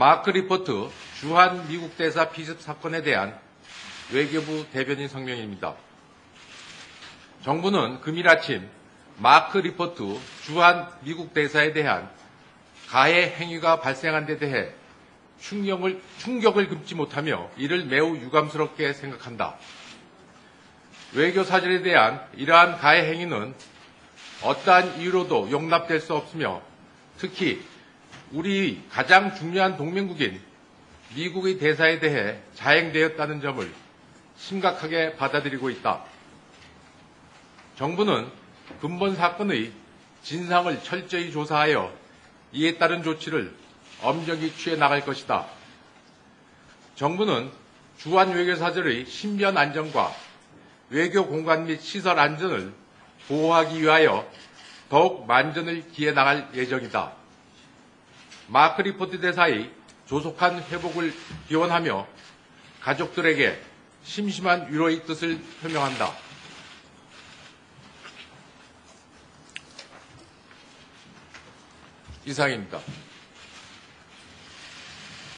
마크 리포트 주한 미국 대사 피습 사건에 대한 외교부 대변인 성명입니다. 정부는 금일 아침 마크 리포트 주한 미국 대사에 대한 가해 행위가 발생한 데 대해 충격을, 충격을 금치 못하며 이를 매우 유감스럽게 생각한다. 외교 사절에 대한 이러한 가해 행위는 어떠한 이유로도 용납될 수 없으며 특히 우리 가장 중요한 동맹국인 미국의 대사에 대해 자행되었다는 점을 심각하게 받아들이고 있다. 정부는 근본 사건의 진상을 철저히 조사하여 이에 따른 조치를 엄정히 취해 나갈 것이다. 정부는 주한 외교사절의 신변 안전과 외교 공간 및 시설 안전을 보호하기 위하여 더욱 만전을 기해 나갈 예정이다. 마크 리포트 대사의 조속한 회복을 기원하며 가족들에게 심심한 위로의 뜻을 표명한다. 이상입니다.